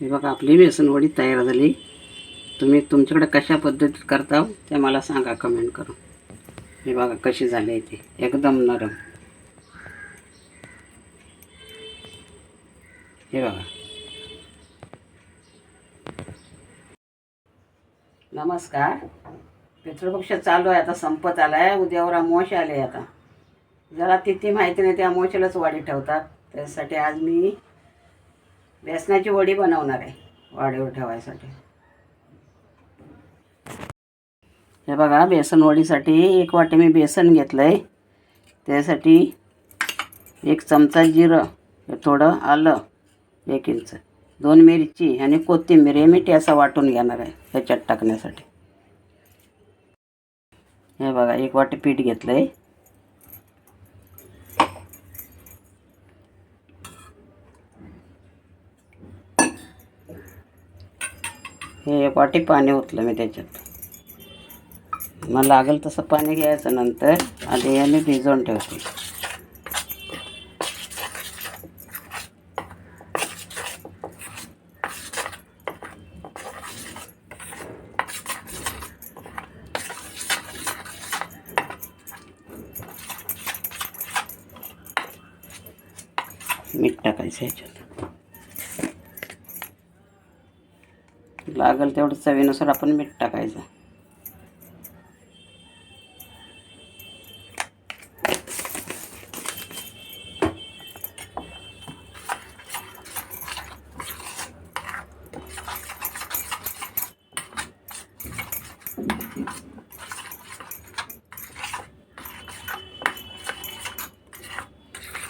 हे बघा आपली बेसनवडी तयार झाली. तुम्ही तुमच्याकडे कशा पद्धतीत करता ते मला सांगा कमेंट करून. हे बघा कशी झाली ती. एकदम नरम. हे बघा. नमस्कार. पितृपक्ष चालू आहे आता संपत आला आहे उद्यावर अमोश आले आता. जरा तिथी माहिती नाही त्या अमोशालाच वाढी ठेवतात. त्यासाठी आज मी बेसनाची वडी बनवणार आहे वाडीवर ठेवायसाठी. हे बघा बेसन वडीसाठी एक वाटी मी बेसन घेतलं आहे त्यासाठी एक चमचा जिरं हे थोडं आलं एक इंच. दोन मिरची आणि कोथिंबीर हे मी ठेसा वाटून घेणार आहे ह्याच्यात टाकण्यासाठी. हे बघा एक वाटी पीठ घेतलं आहे हे एक वाटी पाणी ओतलं मी त्याच्यात. मग लागेल तसं पाणी घ्यायचं नंतर आधी याने भिजवून ठेवते मीठ टाकायचं ह्याच्यात लागेल तेवढं चवीनुसार आपण मीठ टाकायचं.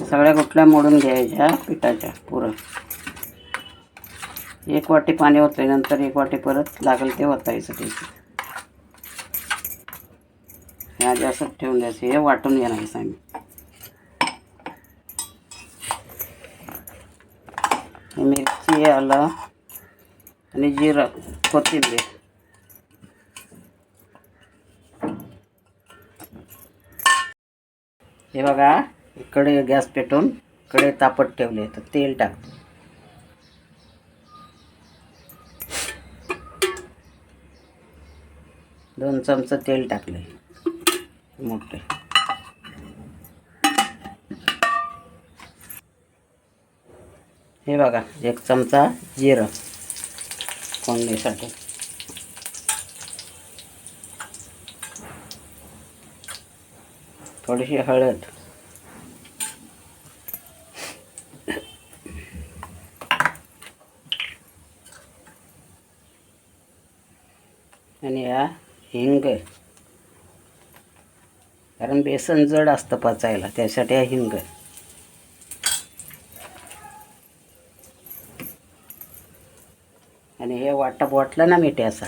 सगळ्या कुठल्या मोडून घ्यायच्या? पिठाच्या पुरं. एक वाटी पाणी ओतल्यानंतर एक वाटी परत लागेल ते ओतायचं त्याचं आधी असंच ठेवून द्यायचं हे वाटून घेणार आम्ही मिरची आलं आणि जिरं कोथिंबीर. हे बघा इकडे गॅस पेटून कडे तापत ठेवले तर तेल टाकतो. दोन चमचं तेल टाकले मोठे. हे बघा एक चमचा जिरं फोडणीसाठी. थोडीशी हळद आणि या हिंग. कारण बेसन जड असतं पचायला त्यासाठी हिंग. आणि हे वाटप वाटलं ना मिठे असा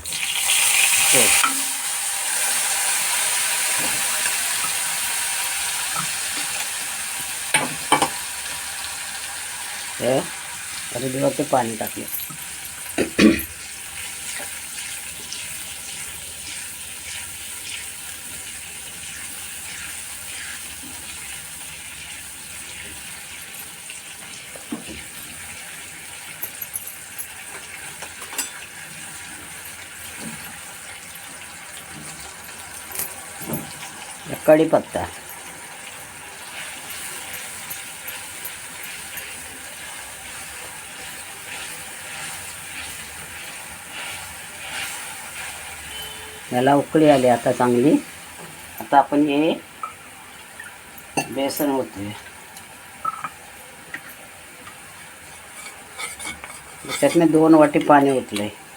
ते हे दिवस ते पाणी टाकलं. कढीपत्ता याला उकळी आली आता चांगली. आता आपण हे बेसन होते त्यात दोन वाटी पाणी ओतलंय. आहे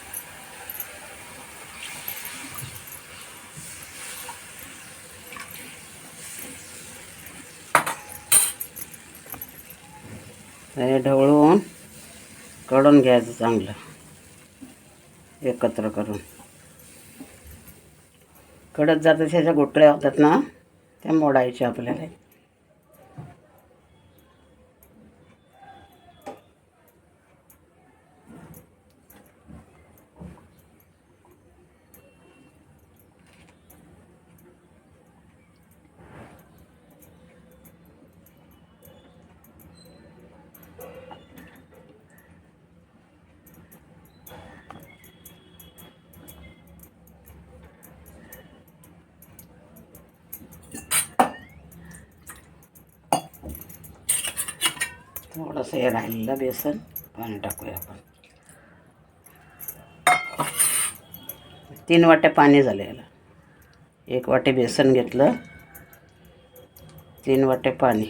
ढवळून कढून घ्यायचं चांगलं. एकत्र करून. कडत जातं त्याच्या गोटळ्या होतात ना त्या मोडायच्या आपल्याला. थोडंसं हे राहिलेलं बेसन पाणी टाकूया आपण. तीन वाट्या पाणी झालं याला. एक वाटे बेसन घेतलं. तीन वाटे पाणी.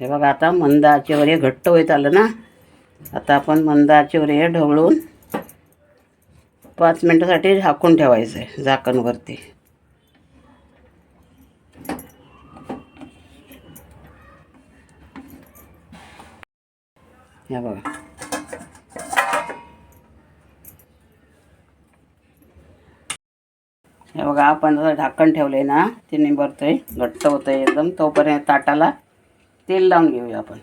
हे बघा आता मंद आचेवर हे घट्ट होत आलं ना? आता आपण मंद आचेवर हे ढवळून पाच मिनटासाठी झाकून ठेवायचं आहे झाकणवरती. हे बघा. हे बघा आपण जर ढाकण ठेवले ना ते निंबरतोय घट्ट होतंय एकदम. तोपर्यंत ताटाला तेल लावून घेऊया आपण.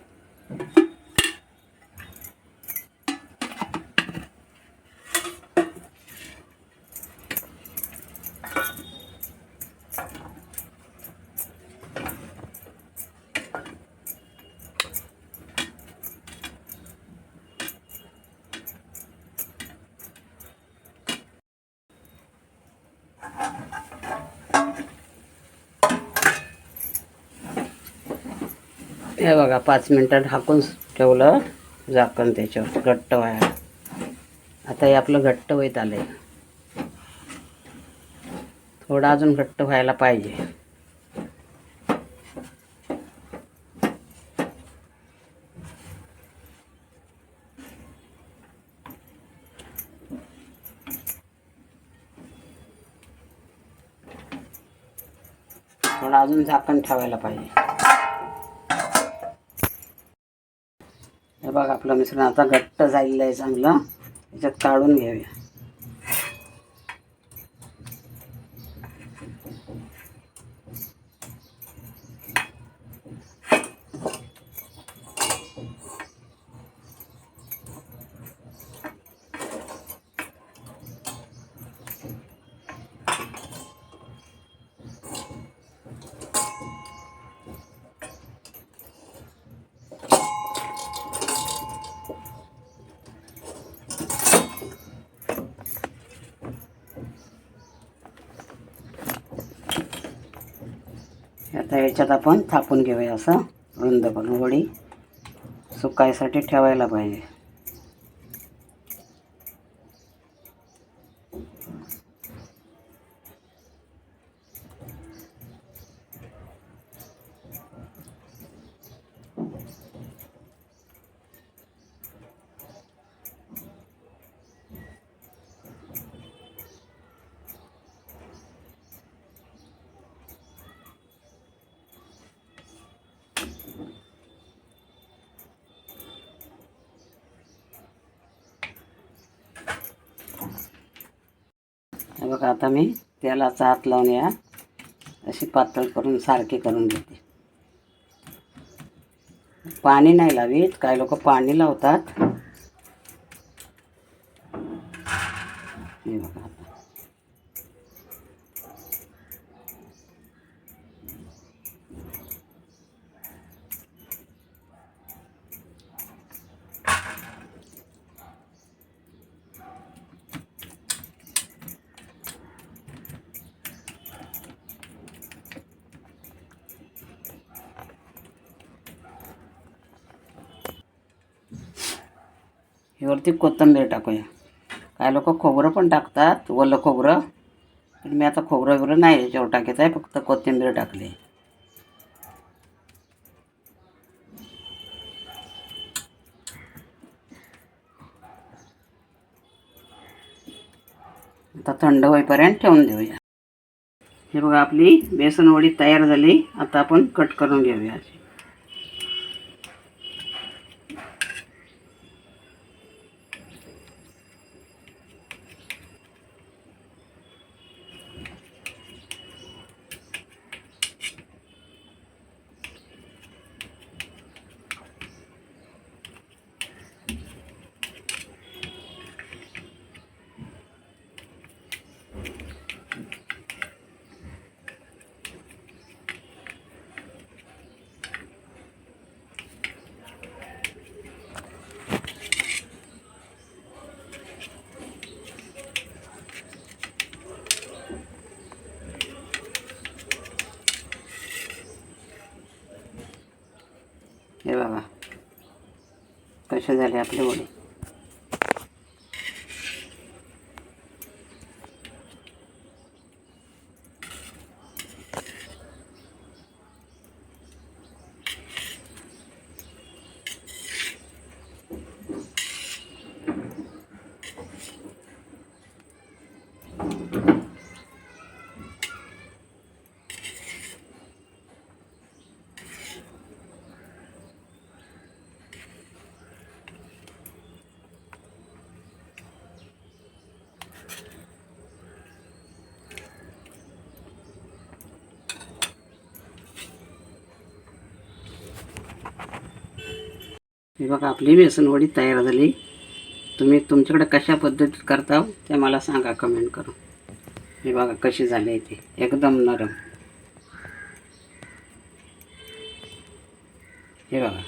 हे बघा पाच मिनटं ढाकून ठेवलं झाकण त्याच्यावर घट्ट व्हायला. आता हे आपलं घट्ट होत आलंय. थोडं अजून घट्ट व्हायला पाहिजे. थोडं अजून झाकण ठेवायला पाहिजे. हे बघा आपलं मिश्रण आता घट्ट झालेलं आहे चांगलं. त्याच्यात काढून घेऊया. आता याच्यात आपण थापून घेऊया असं. रुंद पण वडी. सुकायसाठी ठेवायला पाहिजे हे बघा आता मी तेलाचा हात लावून या. अशी पातळ करून सारखी करून घेते. पाणी नाही लावीत. काही लोक पाणी लावतात हे बघा आता ह्यावरती कोथिंबीर टाकूया. काय लोक खोबरं पण टाकतात वलं खोबरं. पण मी आता खोबरं वगैरे नाही याच्यावर टाकत आहे फक्त कोथिंबीर टाकली. आता थंड होईपर्यंत ठेवून देऊया. हे बघा आपली बेसन वडी तयार झाली. आता आपण कट करून घेऊया. हे बघा. कसे झाले आपले वडे हे बघा आपली बेसनवडी तयार झाली. तुम्ही तुमच्याकडे कशा पद्धतीत करता हो, ते मला सांगा कमेंट करून. हे बघा कशी झाली ते. एकदम नरम. हे बघा.